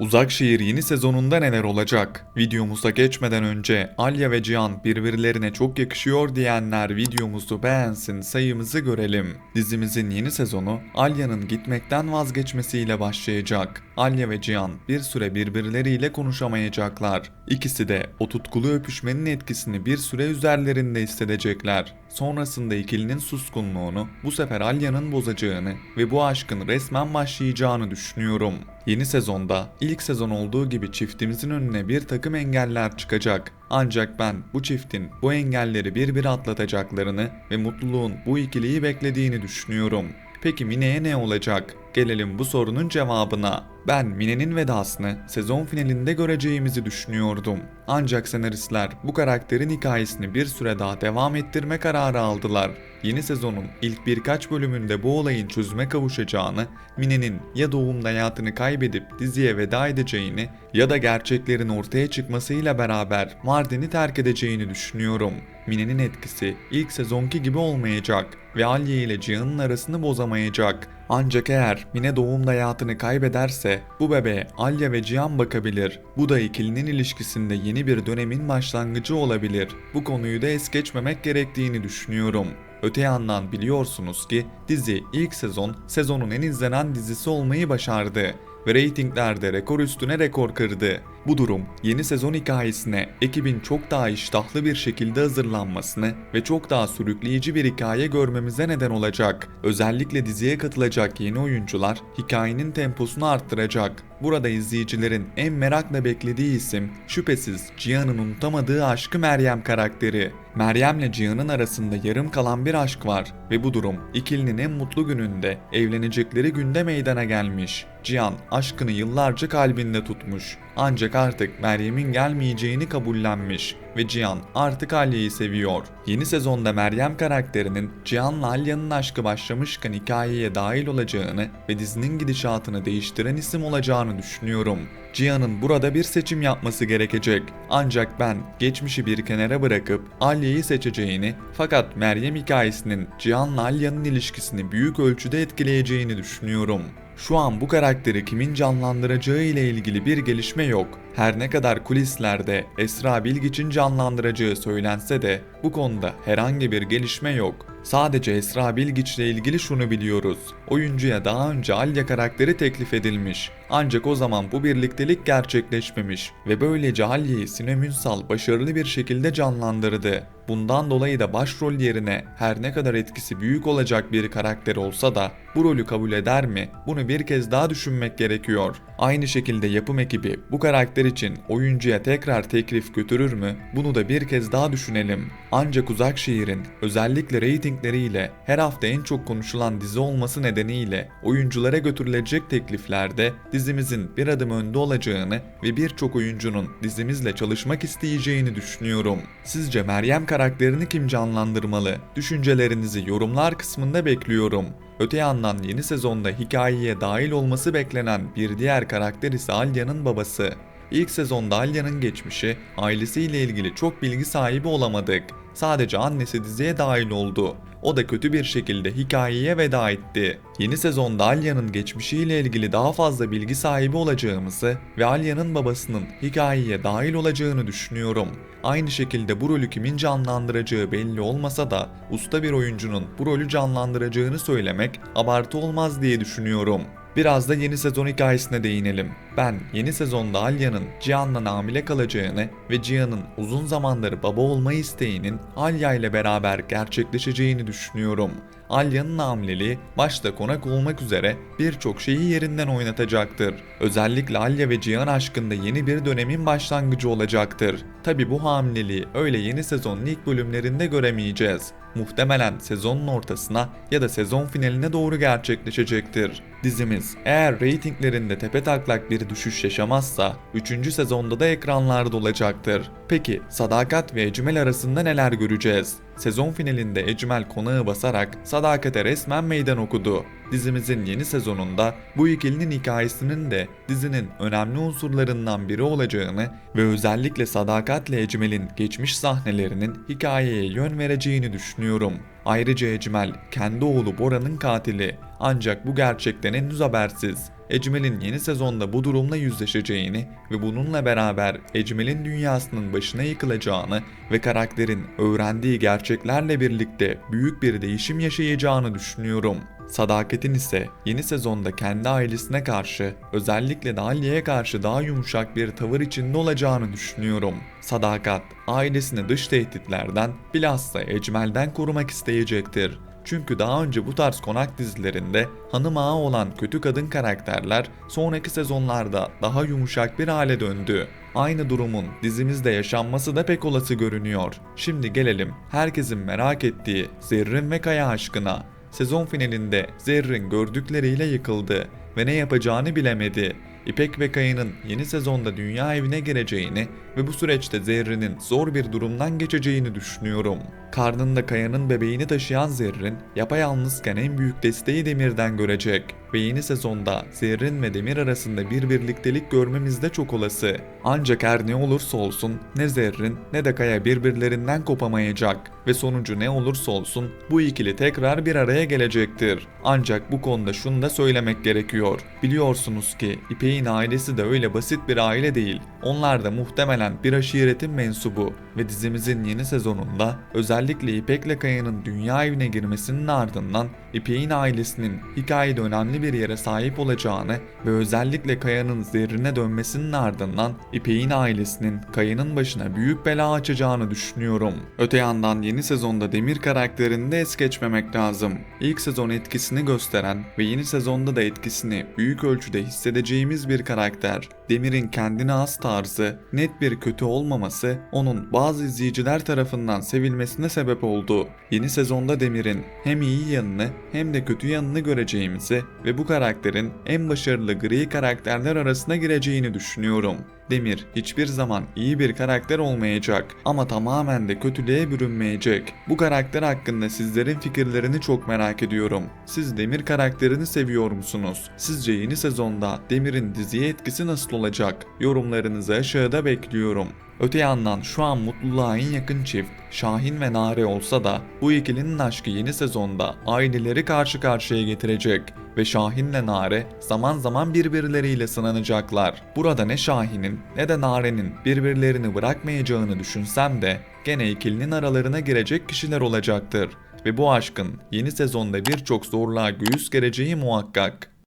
Uzak Şehir yeni sezonunda neler olacak? Videomuza geçmeden önce Alya ve Cihan birbirlerine çok yakışıyor diyenler videomuzu beğensin sayımızı görelim. Dizimizin yeni sezonu Alya'nın gitmekten vazgeçmesiyle başlayacak. Alya ve Cihan bir süre birbirleriyle konuşamayacaklar. İkisi de o tutkulu öpüşmenin etkisini bir süre üzerlerinde hissedecekler. Sonrasında ikilinin suskunluğunu bu sefer Alya'nın bozacağını ve bu aşkın resmen başlayacağını düşünüyorum. Yeni sezonda ilk sezon olduğu gibi çiftimizin önüne bir takım engeller çıkacak. Ancak ben bu çiftin bu engelleri bir bir atlatacaklarını ve mutluluğun bu ikiliyi beklediğini düşünüyorum. Peki Mine'ye ne olacak? Gelelim bu sorunun cevabına. Ben Mine'nin vedasını sezon finalinde göreceğimizi düşünüyordum. Ancak senaristler bu karakterin hikayesini bir süre daha devam ettirme kararı aldılar. Yeni sezonun ilk birkaç bölümünde bu olayın çözüme kavuşacağını, Mine'nin ya doğumda hayatını kaybedip diziye veda edeceğini ya da gerçeklerin ortaya çıkmasıyla beraber Mardin'i terk edeceğini düşünüyorum. Mine'nin etkisi ilk sezonki gibi olmayacak ve Alya ile Cihan'ın arasını bozamayacak. Ancak eğer Mine doğumda hayatını kaybederse bu bebeğe Alya ve Cihan bakabilir. Bu da ikilinin ilişkisinde yeni bir dönemin başlangıcı olabilir. Bu konuyu da es geçmemek gerektiğini düşünüyorum. Öte yandan biliyorsunuz ki dizi ilk sezon sezonun en izlenen dizisi olmayı başardı ve reytinglerde rekor üstüne rekor kırdı. Bu durum yeni sezon hikayesine ekibin çok daha iştahlı bir şekilde hazırlanmasını ve çok daha sürükleyici bir hikaye görmemize neden olacak. Özellikle diziye katılacak yeni oyuncular hikayenin temposunu arttıracak. Burada izleyicilerin en merakla beklediği isim şüphesiz Cihan'ın unutamadığı aşkı Meryem karakteri. Meryem'le Cihan'ın arasında yarım kalan bir aşk var ve bu durum ikilinin en mutlu gününde evlenecekleri günde meydana gelmiş. Cihan aşkını yıllarca kalbinde tutmuş. Ancak artık Meryem'in gelmeyeceğini kabullenmiş ve Cihan artık Alya'yı seviyor. Yeni sezonda Meryem karakterinin Cihan'la Alya'nın aşkı başlamışken hikayeye dahil olacağını ve dizinin gidişatını değiştiren isim olacağını düşünüyorum. Cihan'ın burada bir seçim yapması gerekecek. Ancak ben geçmişi bir kenara bırakıp Alya'yı seçeceğini fakat Meryem hikayesinin Cihan'la Alya'nın ilişkisini büyük ölçüde etkileyeceğini düşünüyorum. Şu an bu karakteri kimin canlandıracağı ile ilgili bir gelişme yok. Her ne kadar kulislerde Esra Bilgiç'in canlandıracağı söylense de bu konuda herhangi bir gelişme yok. Sadece Esra Bilgiç ilgili şunu biliyoruz. Oyuncuya daha önce Alya karakteri teklif edilmiş. Ancak o zaman bu birliktelik gerçekleşmemiş ve böylece Alya'yı Sinem Ünsal başarılı bir şekilde canlandırdı. Bundan dolayı da başrol yerine her ne kadar etkisi büyük olacak bir karakter olsa da bu rolü kabul eder mi? Bunu bir kez daha düşünmek gerekiyor. Aynı şekilde yapım ekibi bu karakter için oyuncuya tekrar teklif götürür mü? Bunu da bir kez daha düşünelim. Ancak Uzak Şehir'in özellikle reytingleriyle her hafta en çok konuşulan dizi olması nedeniyle oyunculara götürülecek tekliflerde dizimizin bir adım önde olacağını ve birçok oyuncunun dizimizle çalışmak isteyeceğini düşünüyorum. Sizce Meryem karakterini kim canlandırmalı? Düşüncelerinizi yorumlar kısmında bekliyorum. Öte yandan yeni sezonda hikayeye dahil olması beklenen bir diğer karakter ise Alya'nın babası. İlk sezonda Alya'nın geçmişi, ailesiyle ilgili çok bilgi sahibi olamadık. Sadece annesi diziye dahil oldu. O da kötü bir şekilde hikayeye veda etti. Yeni sezonda Alya'nın geçmişiyle ilgili daha fazla bilgi sahibi olacağımızı ve Alya'nın babasının hikayeye dahil olacağını düşünüyorum. Aynı şekilde bu rolü kimin canlandıracağı belli olmasa da usta bir oyuncunun bu rolü canlandıracağını söylemek abartı olmaz diye düşünüyorum. Biraz da yeni sezon hikayesine değinelim. Ben yeni sezonda Alya'nın Cihan'la hamile kalacağını ve Cihan'ın uzun zamandır baba olma isteğinin Alya ile beraber gerçekleşeceğini düşünüyorum. Alya'nın hamileliği başta konak olmak üzere birçok şeyi yerinden oynatacaktır. Özellikle Alya ve Cihan aşkında yeni bir dönemin başlangıcı olacaktır. Tabi bu hamileliği öyle yeni sezonun ilk bölümlerinde göremeyeceğiz. Muhtemelen sezonun ortasına ya da sezon finaline doğru gerçekleşecektir. Dizimiz eğer reytinglerinde tepe taklak bir düşüş yaşamazsa 3. sezonda da ekranlarda olacaktır. Peki Sadakat ve Ecmel arasında neler göreceğiz? Sezon finalinde Ecmel konağı basarak Sadakat'e resmen meydan okudu. Dizimizin yeni sezonunda bu ikilinin hikayesinin de dizinin önemli unsurlarından biri olacağını ve özellikle Sadakat'le Ecmel'in geçmiş sahnelerinin hikayeye yön vereceğini düşünüyorum. Ayrıca Ecmel kendi oğlu Bora'nın katili. Ancak bu gerçekten henüz habersiz. Ecmel'in yeni sezonda bu durumla yüzleşeceğini ve bununla beraber Ecmel'in dünyasının başına yıkılacağını ve karakterin öğrendiği gerçeklerle birlikte büyük bir değişim yaşayacağını düşünüyorum. Sadaket'in ise yeni sezonda kendi ailesine karşı özellikle de Aliye'ye karşı daha yumuşak bir tavır içinde olacağını düşünüyorum. Sadakat ailesini dış tehditlerden bilhassa Ecmel'den korumak isteyecektir. Çünkü daha önce bu tarz konak dizilerinde hanım ağa olan kötü kadın karakterler sonraki sezonlarda daha yumuşak bir hale döndü. Aynı durumun dizimizde yaşanması da pek olası görünüyor. Şimdi gelelim herkesin merak ettiği Zerrin ve Kaya aşkına. Sezon finalinde Zerrin gördükleriyle yıkıldı ve ne yapacağını bilemedi. İpek ve Kaya'nın yeni sezonda dünya evine gireceğini ve bu süreçte Zerrin'in zor bir durumdan geçeceğini düşünüyorum. Karnında Kaya'nın bebeğini taşıyan Zerrin, yapayalnızken en büyük desteği Demir'den görecek ve yeni sezonda Zerrin ve Demir arasında bir birliktelik görmemiz de çok olası. Ancak her ne olursa olsun ne Zerrin ne de Kaya birbirlerinden kopamayacak ve sonucu ne olursa olsun bu ikili tekrar bir araya gelecektir. Ancak bu konuda şunu da söylemek gerekiyor. Biliyorsunuz ki İpek'in ailesi de öyle basit bir aile değil. Onlar da muhtemelen bir aşiretin mensubu ve dizimizin yeni sezonunda özellikle İpek'le Kaya'nın dünya evine girmesinin ardından İpek'in ailesinin hikayede önemli bir yere sahip olacağını ve özellikle Kaya'nın zerrine dönmesinin ardından İpek'in ailesinin Kaya'nın başına büyük bela açacağını düşünüyorum. Öte yandan yeni sezonda Demir karakterini de es geçmemek lazım. İlk sezon etkisini gösteren ve yeni sezonda da etkisini büyük ölçüde hissedeceğimiz bir karakter. Demir'in kendine has tarzı, net bir kötü olmaması onun bazı izleyiciler tarafından sevilmesine sebep oldu. Yeni sezonda Demir'in hem iyi yanını hem de kötü yanını göreceğimizi ve bu karakterin en başarılı gri karakterler arasına gireceğini düşünüyorum. Demir hiçbir zaman iyi bir karakter olmayacak ama tamamen de kötülüğe bürünmeyecek. Bu karakter hakkında sizlerin fikirlerini çok merak ediyorum. Siz Demir karakterini seviyor musunuz? Sizce yeni sezonda Demir'in diziye etkisi nasıl olacak? Yorumlarınızı aşağıda bekliyorum. Öte yandan şu an mutluluğa en yakın çift Şahin ve Nare olsa da bu ikilinin aşkı yeni sezonda aileleri karşı karşıya getirecek ve Şahin'le Nare zaman zaman birbirleriyle sınanacaklar. Burada ne Şahin'in ne de Nare'nin birbirlerini bırakmayacağını düşünsem de gene ikilinin aralarına girecek kişiler olacaktır ve bu aşkın yeni sezonda birçok zorluğa göğüs gereceği muhakkak.